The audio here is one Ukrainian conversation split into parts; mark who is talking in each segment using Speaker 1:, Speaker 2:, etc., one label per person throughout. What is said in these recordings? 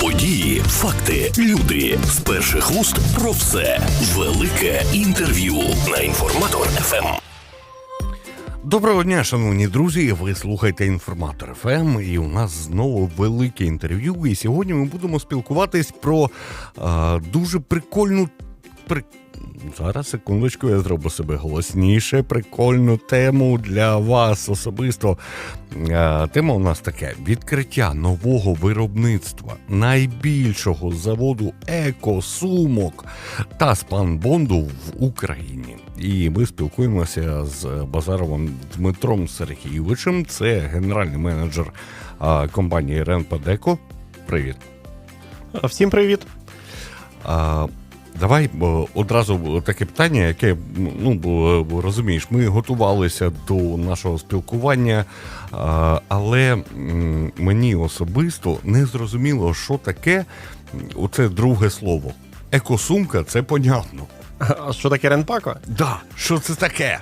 Speaker 1: Події, факти, люди з перших уст про все. Велике інтерв'ю на інформатор. ФМ.
Speaker 2: Доброго дня, шановні друзі. Ви слухаєте інформатор ФМ, і у нас знову велике інтерв'ю. І сьогодні ми будемо спілкуватись про а, дуже прикольну. При... Зараз секундочку, я зроблю себе голосніше. Прикольну тему для вас особисто. Тема у нас таке: відкриття нового виробництва найбільшого заводу екосумок та спанбонду в Україні. І ми спілкуємося з Базаровим Дмитром Сергійовичем. Це генеральний менеджер компанії Ренпадеко. Привіт.
Speaker 3: Всім привіт.
Speaker 2: Давай одразу таке питання, яке ну розумієш, ми готувалися до нашого спілкування, але мені особисто не зрозуміло, що таке оце друге слово. Екосумка це понятно.
Speaker 3: А що таке Ренпако?
Speaker 2: Да, що це таке?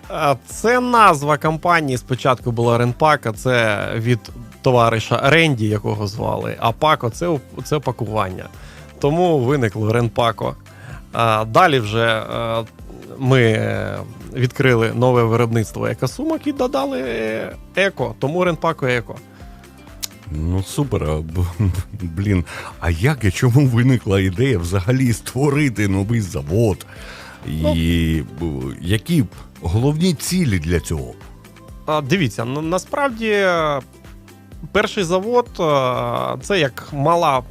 Speaker 3: Це назва компанії. Спочатку була Ренпака, це від товариша Ренді, якого звали. А Пако це, це пакування. Тому виникло Ренпако. Далі вже е, ми відкрили нове виробництво екосумок і додали еко, тому Ренпако Еко.
Speaker 2: Ну супер, блін. А як і чому виникла ідея взагалі створити новий завод? І б- які головні цілі для цього?
Speaker 3: Дивіться, ну, насправді перший завод це як мала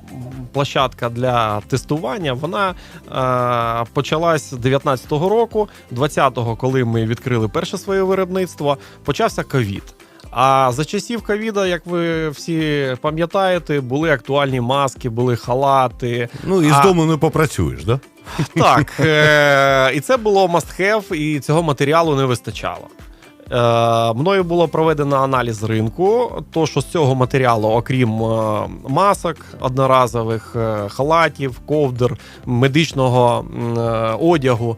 Speaker 3: площадка для тестування. Вона е, почалась 19-го року, 20-го, коли ми відкрили перше своє виробництво, почався ковід. А за часів ковіда, як ви всі пам'ятаєте, були актуальні маски, були халати.
Speaker 2: Ну і з
Speaker 3: А-
Speaker 2: дому не попрацюєш, да?
Speaker 3: Так, е- і це було must have, і цього матеріалу не вистачало. Е, мною було проведено аналіз ринку. То, що з цього матеріалу, окрім е, масок одноразових, е, халатів, ковдр, медичного одягу.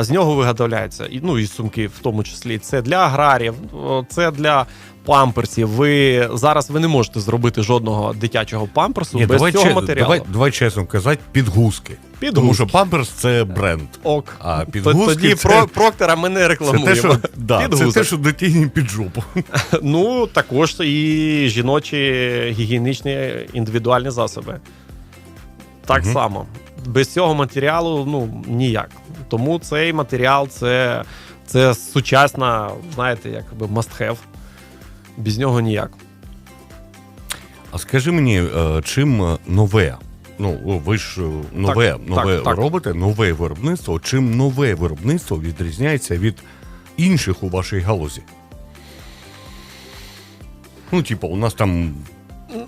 Speaker 3: З нього виготовляється, і ну і сумки, в тому числі. Це для аграрів, це для памперсів. Ви зараз ви не можете зробити жодного дитячого памперсу без
Speaker 2: давай,
Speaker 3: цього
Speaker 2: че-
Speaker 3: матеріалу.
Speaker 2: давай, давай чесно казати, підгузки.
Speaker 3: Підгузки.
Speaker 2: Тому що памперс це бренд.
Speaker 3: Ок.
Speaker 2: А підгузки
Speaker 3: Тоді
Speaker 2: це-
Speaker 3: про Проктора ми не
Speaker 2: Це
Speaker 3: рекламуємо.
Speaker 2: те, що, да, це те, що дитині під жопу.
Speaker 3: Ну, також і жіночі гігієнічні індивідуальні засоби. Так
Speaker 2: Мгм.
Speaker 3: само. Без цього матеріалу ну, ніяк. Тому цей матеріал це, це сучасна, знаєте, якби must have. Без нього ніяк.
Speaker 2: А скажи мені, е, чим нове? Ну, ви ж е, нове,
Speaker 3: Так,
Speaker 2: нове
Speaker 3: так, так.
Speaker 2: робите, нове виробництво. Чим нове виробництво відрізняється від інших у вашій галузі? Ну, типу, у нас там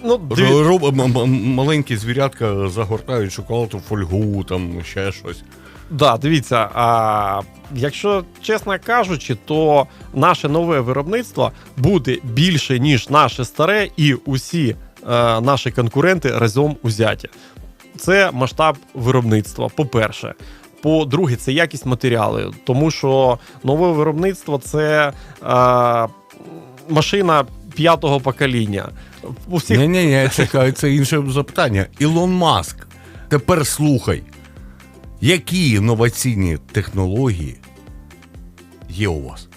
Speaker 3: Ну, диві-
Speaker 2: роб- маленькі звірятка загортають шоколад у фольгу, там ще щось.
Speaker 3: Да, дивіться, а якщо чесно кажучи, то наше нове виробництво буде більше, ніж наше старе, і усі е, наші конкуренти разом узяті. Це масштаб виробництва, по-перше. По-друге, це якість матеріалу, тому що нове виробництво це е, машина п'ятого покоління. У всіх
Speaker 2: Ні, ні, ні, чекаю, це інше запитання. Ілон Маск, тепер слухай, які інноваційні технології є у вас?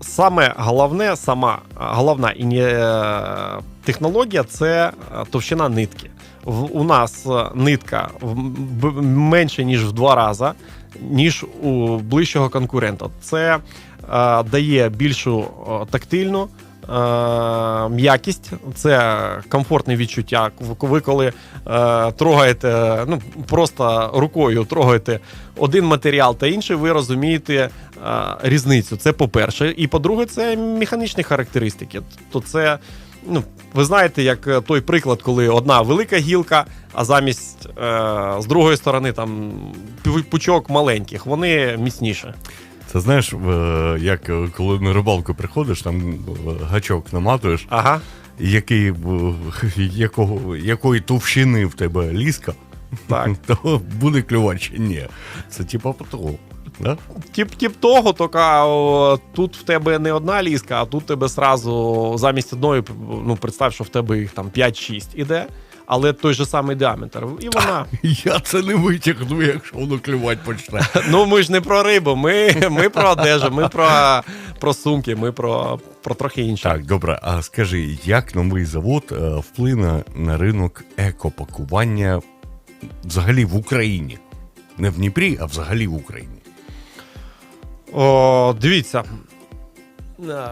Speaker 3: Саме головне, сама головна іні- е, технологія це е, товщина нитки. В, у нас е, нитка в- менше, ніж в два рази, ніж у ближчого конкурента. Це е, дає більшу тактильну. Е, М'якість це комфортне відчуття. Ви коли е, трогаєте, ну просто рукою трогаєте один матеріал та інший, ви розумієте е, різницю. Це по-перше. І по-друге, це механічні характеристики. То це, ну, ви знаєте, як той приклад, коли одна велика гілка, а замість е, з другої сторони там пучок маленьких, вони міцніші.
Speaker 2: Це знаєш, як коли на рибалку приходиш, там гачок наматуєш,
Speaker 3: Ага.
Speaker 2: який, якого, якої товщини в тебе ліска,
Speaker 3: Так.
Speaker 2: то буде клювати чи ні. Це типа того. Да?
Speaker 3: Тіп, тіп того, тільки тут в тебе не одна ліска, а тут тебе сразу замість одної, ну представ, що в тебе їх там 5-6 іде, але той же самий діаметр. І вона.
Speaker 2: Я це не витягну, якщо воно клювати почне.
Speaker 3: Ну ми ж не про рибу, ми, ми про одежу, ми про, про сумки, ми про, про трохи інше.
Speaker 2: Так, добре. А скажи, як новий завод е, вплине на ринок екопакування взагалі в Україні? Не в Дніпрі, а взагалі в Україні.
Speaker 3: О, дивіться. Е,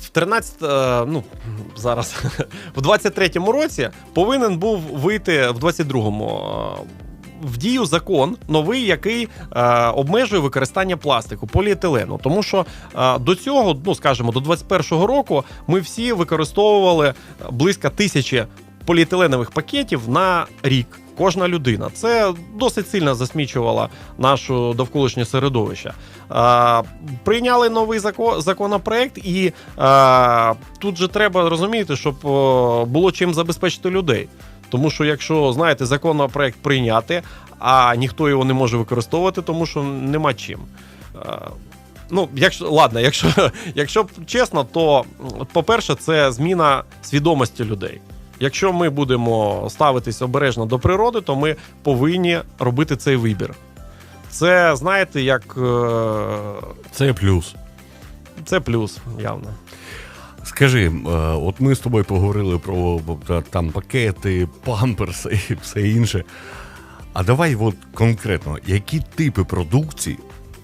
Speaker 3: В 13, е, ну зараз в 23-му році повинен був вийти в 22-му е, в дію закон новий, який е, обмежує використання пластику, поліетилену. Тому що е, до цього, ну скажімо, до 21-го року ми всі використовували близько тисячі поліетиленових пакетів на рік. Кожна людина. Це досить сильно засмічувало наше довколишнє середовище. Е, прийняли новий зако- законопроект, і е, тут же треба розуміти, щоб було чим забезпечити людей. Тому що, якщо знаєте, законопроект прийняти, а ніхто його не може використовувати, тому що нема чим. Ну, якщо ладно, якщо, якщо чесно, то по-перше, це зміна свідомості людей. Якщо ми будемо ставитись обережно до природи, то ми повинні робити цей вибір. Це, знаєте, як е,
Speaker 2: Це плюс.
Speaker 3: це плюс, явно.
Speaker 2: Скажи, е, от ми з тобою поговорили про там пакети, памперси і все інше. А давай от конкретно, які типи продукції,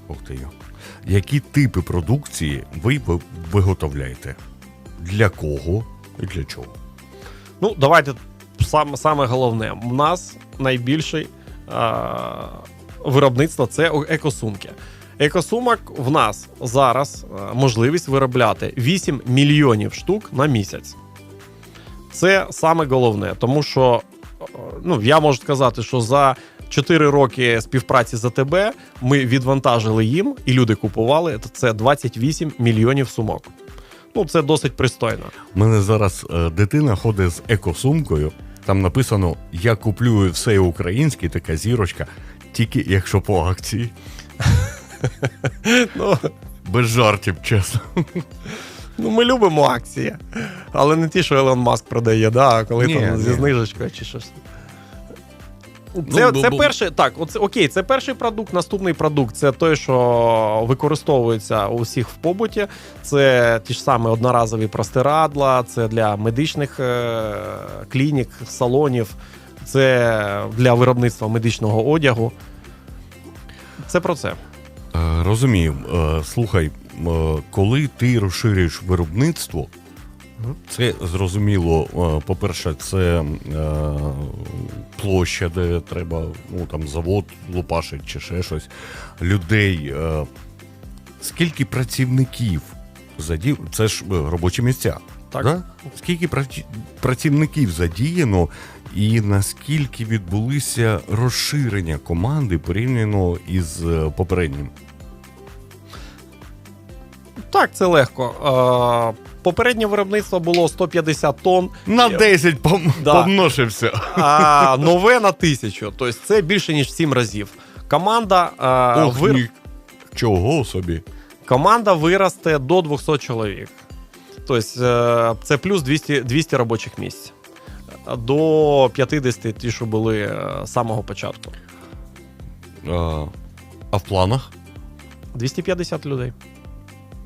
Speaker 2: ух ти, які типи продукції ви- виготовляєте? Для кого і для чого?
Speaker 3: Ну, давайте саме, саме головне. У нас найбільше виробництво це екосумки. Екосумок в нас зараз можливість виробляти 8 мільйонів штук на місяць. Це саме головне, тому що ну, я можу сказати, що за 4 роки співпраці з АТБ ми відвантажили їм, і люди купували. Це 28 мільйонів сумок. Ну, це досить пристойно.
Speaker 2: У мене зараз е, дитина ходить з екосумкою. Там написано: Я куплю все українське, така зірочка, тільки якщо по акції.
Speaker 3: Ну,
Speaker 2: Без жартів, чесно.
Speaker 3: Ну, ми любимо акції, але не ті, що Елон Маск продає, да, коли
Speaker 2: Ні,
Speaker 3: там зі знижечкою чи щось. Це,
Speaker 2: Ну,
Speaker 3: це
Speaker 2: бу-
Speaker 3: перший, так, оце, окей, це перший продукт. Наступний продукт це той, що використовується у всіх в побуті. Це ті ж самі одноразові простирадла, це для медичних е- клінік, салонів, це для виробництва медичного одягу. Це про це.
Speaker 2: Е, Розумію. Е, Слухай, коли ти розширюєш виробництво, це зрозуміло. е, По-перше, це е, площа, де треба ну, там, завод лупашить чи ще щось. Людей. е, Скільки працівників задів... Це ж робочі місця.
Speaker 3: Так.
Speaker 2: Да? Скільки праці- працівників задіяно, і наскільки відбулися розширення команди порівняно із попереднім?
Speaker 3: Так, це легко. Е- Попереднє виробництво було 150 тонн.
Speaker 2: На 10 пом...
Speaker 3: Да.
Speaker 2: помножився.
Speaker 3: а нове на тисячу. Тобто це більше ніж 7 разів. Команда, а,
Speaker 2: Ох,
Speaker 3: вир...
Speaker 2: ні. Чого собі?
Speaker 3: Команда виросте до 200 чоловік. Тобто е, це плюс 200, 200 робочих місць. До 50 ті, що були е, з самого початку.
Speaker 2: А, а в планах?
Speaker 3: 250 людей.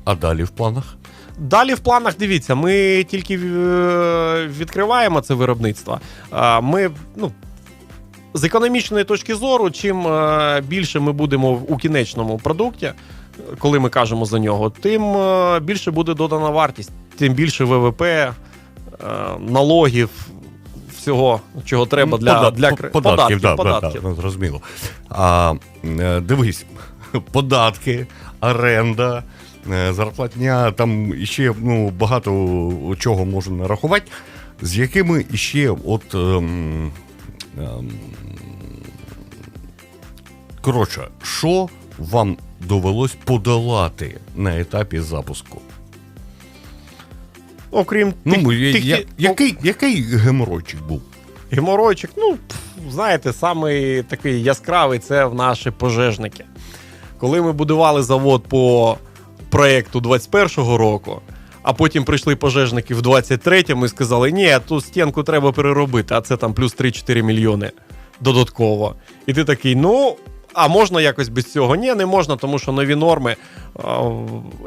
Speaker 2: А далі в планах?
Speaker 3: Далі в планах дивіться, ми тільки е, відкриваємо це виробництво. Ми, ну, з економічної точки зору, чим е, більше ми будемо у кінечному продукті, коли ми кажемо за нього, тим е, більше буде додана вартість, тим більше ВВП, налогів, всього, чого треба для,
Speaker 2: Подат-
Speaker 3: для
Speaker 2: по-
Speaker 3: кри-
Speaker 2: податків. да,
Speaker 3: податків.
Speaker 2: Да, да, зрозуміло. А, дивись, податки, оренда, зарплатня, там ще ну, багато чого можна нарахувати, з якими ще от. Ем, ем, коротше, що вам довелось подолати на етапі запуску?
Speaker 3: Окрім
Speaker 2: Ну,
Speaker 3: тих-
Speaker 2: я-
Speaker 3: тих-
Speaker 2: я-
Speaker 3: тих-
Speaker 2: який, який геморойчик був?
Speaker 3: Геморойчик, ну, знаєте, самий такий яскравий це в наші пожежники. Коли ми будували завод по проєкту 21-го року, а потім прийшли пожежники в 23-му і сказали, ні, ту стінку треба переробити, а це там плюс 3-4 мільйони додатково. І ти такий, ну. А можна якось без цього? Ні, не можна, тому що нові норми.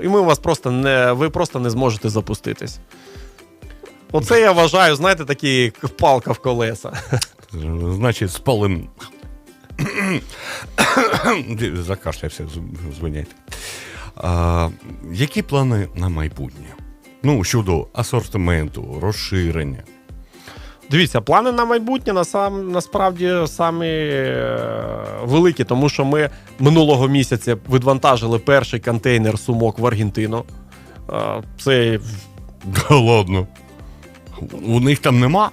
Speaker 3: І ми вас просто не, ви просто не зможете запуститись. Оце я вважаю, знаєте, такі палка в колеса.
Speaker 2: Значить, спалим. Закашлявся, звиняйте. А, які плани на майбутнє? Ну, щодо асортименту, розширення.
Speaker 3: Дивіться, плани на майбутнє насам, насправді самі е, великі, тому що ми минулого місяця відвантажили перший контейнер сумок в Аргентину. Це
Speaker 2: Да ладно. У них там нема.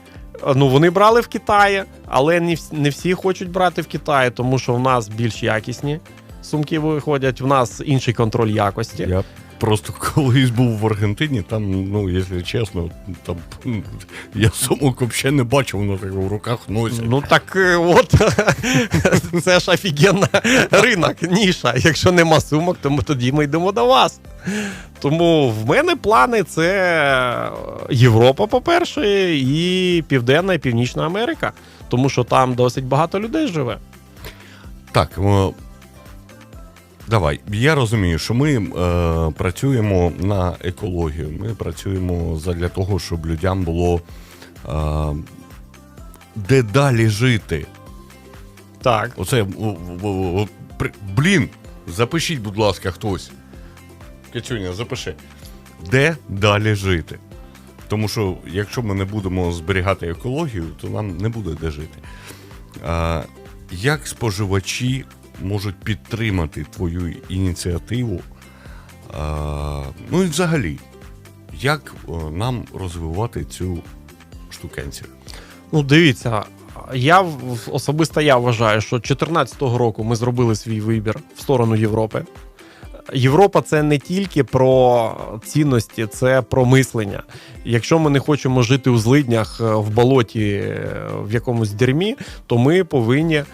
Speaker 3: ну, вони брали в Китаї, але не всі хочуть брати в Китаї, тому що в нас більш якісні сумки виходять, в нас інший контроль якості.
Speaker 2: Я просто колись був в Аргентині, там, ну, якщо чесно, там я сумок взагалі не бачив, воно так в руках носять.
Speaker 3: Ну так е, от це ж офігенна ринок, ніша. Якщо нема сумок, то ми тоді ми йдемо до вас. Тому в мене плани це Європа, по-перше, і Південна і Північна Америка. Тому що там досить багато людей живе.
Speaker 2: Так, давай. Я розумію, що ми е, працюємо на екологію. Ми працюємо для того, щоб людям було е, де далі жити.
Speaker 3: Так.
Speaker 2: Оце, блін, запишіть, будь ласка, хтось. Кицюня, запиши. Де далі жити? Тому що якщо ми не будемо зберігати екологію, то нам не буде де жити. А, як споживачі можуть підтримати твою ініціативу? Ну і взагалі, як нам розвивати цю штукенцію?
Speaker 3: Ну, дивіться, я особисто я вважаю, що 2014 року ми зробили свій вибір в сторону Європи. Європа це не тільки про цінності, це про мислення. Якщо ми не хочемо жити у злиднях е, в болоті е, в якомусь дерьмі, то ми повинні е,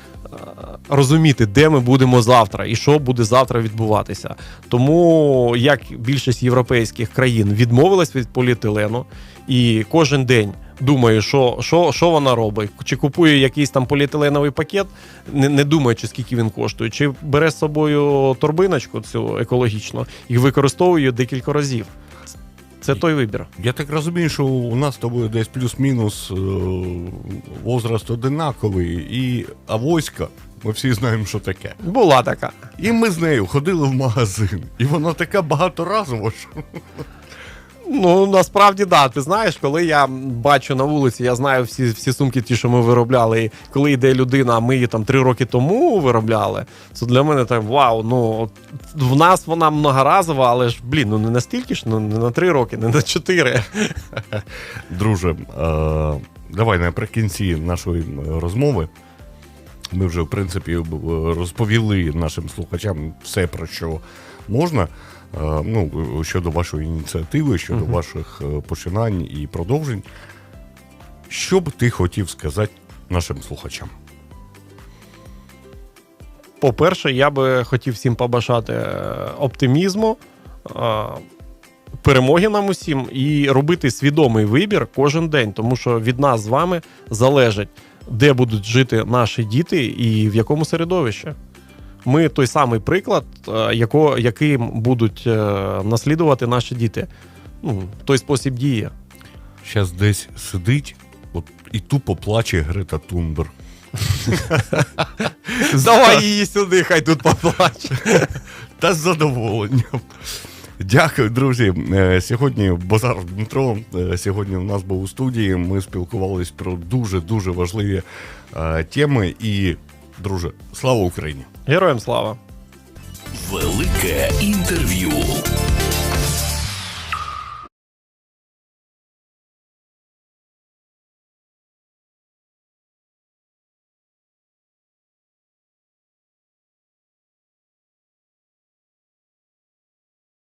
Speaker 3: розуміти, де ми будемо завтра і що буде завтра відбуватися. Тому як більшість європейських країн відмовилась від поліетилену, і кожен день думає, що, що, що вона робить, чи купує якийсь там поліетиленовий пакет, не, не думаючи, скільки він коштує, чи бере з собою торбиночку цю екологічну і використовує декілька разів. Це той вибір.
Speaker 2: Я так розумію, що у нас з тобою десь плюс-мінус е, возраст одинаковий, і авоська, ми всі знаємо, що таке.
Speaker 3: Була така.
Speaker 2: І ми з нею ходили в магазин, і вона така багаторазова, що
Speaker 3: Ну насправді да. Ти знаєш, коли я бачу на вулиці, я знаю всі, всі сумки, ті, що ми виробляли. І коли йде людина, ми її там три роки тому виробляли. Це для мене так вау. Ну в нас вона многоразова, але ж блін, ну не настільки ж, ну не на три роки, не на чотири.
Speaker 2: Друже, е, давай наприкінці нашої розмови. Ми вже, в принципі, розповіли нашим слухачам все, про що можна. Е, Ну, щодо вашої ініціативи, щодо
Speaker 3: Мгм.
Speaker 2: ваших е, починань і продовжень. Що б ти хотів сказати нашим слухачам?
Speaker 3: По-перше, я би хотів всім побажати е, оптимізму, перемоги нам усім і робити свідомий вибір кожен день, тому що від нас з вами залежить, де будуть жити наші діти і в якому середовищі. Ми той самий приклад, е, яко, яким будуть е, наслідувати наші діти. Ну, той спосіб дії.
Speaker 2: Зараз десь сидить от, і тупо плаче Грета Тунберг.
Speaker 3: Давай її сюди, хай тут поплаче.
Speaker 2: Та з задоволенням. Дякую, друзі. Е, Сьогодні Базар Дмитро. Сьогодні у нас був у студії. Ми спілкувалися про дуже дуже важливі теми. І, друже, слава Україні!
Speaker 3: Героям слава!
Speaker 1: Велике інтерв'ю.